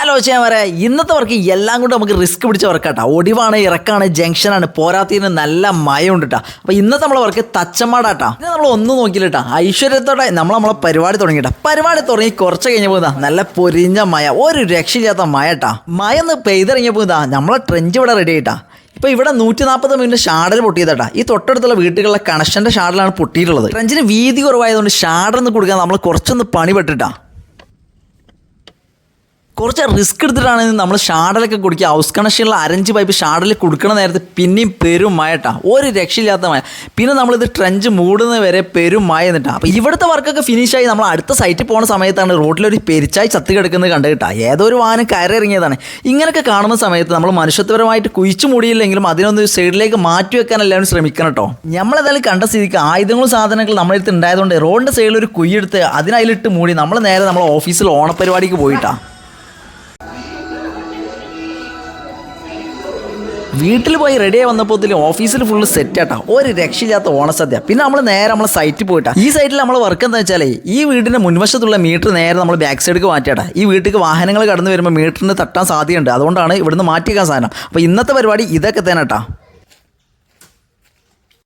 Hello പറയാ. ഇന്നത്തെ work എല്ലാം കൊണ്ട് നമുക്ക് റിസ്ക് പിടിച്ച വർക്കാട്ടാ. ഒടിവാണ് ഇറക്കാണ് ജംഗ്ഷനാണ് പോരാത്തതിന് നല്ല മയമുണ്ട് കേട്ടോ അപ്പൊ ഇന്നത്തെ നമ്മളെ വർക്ക് തച്ചമ്മാടാട്ടാ. ഇത് നമ്മൾ ഒന്നും നോക്കിയില്ലട്ടാ. ഐശ്വര്യത്തോടെ നമ്മൾ നമ്മളെ പരിപാടി തുടങ്ങിട്ടാ പരിപാടി തുടങ്ങി കുറച്ച് കഴിഞ്ഞ് പോകുന്ന നല്ല പൊരിഞ്ഞ മയ. ഒരു രക്ഷയില്ലാത്ത മയട്ടാ. മയ ഒന്ന് പെയ്തിറങ്ങിയപ്പോൾ ഇതാ നമ്മളെ ട്രെഞ്ച് ഇവിടെ റെഡി ആയിട്ടാ ഇപ്പൊ ഇവിടെ നൂറ്റി നാൽപ്പത് മിനിറ്റ് ഷാഡൽ പൊട്ടിയതാട്ടാ. ഈ തൊട്ടടുത്തുള്ള വീട്ടുകളിലെ കണക്ഷന്റെ ഷാഡലാണ് പൊട്ടിയിട്ടുള്ളത്. ട്രെഞ്ചിന് വീതി കുറവായതുകൊണ്ട് ഷാഡൊന്ന് കൊടുക്കാൻ നമ്മൾ കുറച്ചൊന്ന് പണി പെട്ടിട്ടാ കുറച്ച് റിസ്ക് എടുത്തിട്ടാണ് നമ്മൾ ഷാഡലൊക്കെ കുടിക്കുക. ഹൗസ് കണക്ഷനുള്ള അരഞ്ച് പൈപ്പ് ഷാഡലിൽ കൊടുക്കണ നേരത്തെ പിന്നെയും പെരും മയട്ടാ ഒരു രക്ഷയില്ലാത്ത മഴ. പിന്നെ നമ്മളിത് ട്രെഞ്ച് മൂടുന്ന വരെ പെരും മഴ എന്നിട്ടാ. അപ്പോൾ ഇവിടുത്തെ വർക്കൊക്കെ ഫിനിഷായി നമ്മൾ അടുത്ത സൈറ്റിൽ പോകുന്ന സമയത്താണ് റോഡിലൊരു പെരിച്ചായി ചത്ത് കിടക്കുന്നത് കണ്ടു കിട്ടാ ഏതോ ഒരു വാഹനം കയറി ഇറങ്ങിയതാണ് ഇങ്ങനെയൊക്കെ കാണുന്ന സമയത്ത് നമ്മൾ മനുഷ്യത്വപരമായിട്ട് കുഴിച്ചു മൂടിയില്ലെങ്കിലും അതിനൊന്ന് സൈഡിലേക്ക് മാറ്റി വെക്കാൻ എല്ലാവരും ശ്രമിക്കണം കേട്ടോ നമ്മളേതായാലും കണ്ട സ്ഥിതിക്ക് ആയുധങ്ങളും സാധനങ്ങളും നമ്മളെടുത്ത് ഉണ്ടായതുകൊണ്ട് റോഡിന്റെ സൈഡിൽ ഒരു കുയ്യെടുത്ത് അതിനതിലിട്ട് മൂടി നമ്മൾ നേരെ നമ്മളെ ഓഫീസിൽ ഓണപരിപാടിക്ക് പോയിട്ടാ വീട്ടിൽ പോയി റെഡി ആയി വന്നപ്പോൾ ഓഫീസിൽ ഫുള്ള് സെറ്റ് ആട്ടാ. ഒരു രക്ഷയില്ലാത്ത ഓണസദ്യ. പിന്നെ നമ്മൾ നേരെ നമ്മളെ സൈറ്റിൽ പോയിട്ടാ. ഈ സൈറ്റിൽ നമ്മൾ വർക്ക് എന്താ വെച്ചാൽ ഈ വീടിന്റെ മുൻവശത്തുള്ള മീറ്റർ നേരെ നമ്മൾ ബാക്ക് സൈഡിലേക്ക് മാറ്റിയാട്ടാ. ഈ വീട്ടിലേക്ക് വാഹനങ്ങൾ കടന്നു വരുമ്പോൾ മീറ്ററിന് തട്ടാൻ സാധ്യതയുണ്ട്. അതുകൊണ്ടാണ് ഇവിടുന്ന് മാറ്റിയേക്കാൻ സാധനം. അപ്പോൾ ഇന്നത്തെ പരിപാടി ഇതൊക്കെ തന്നെ കേട്ടാ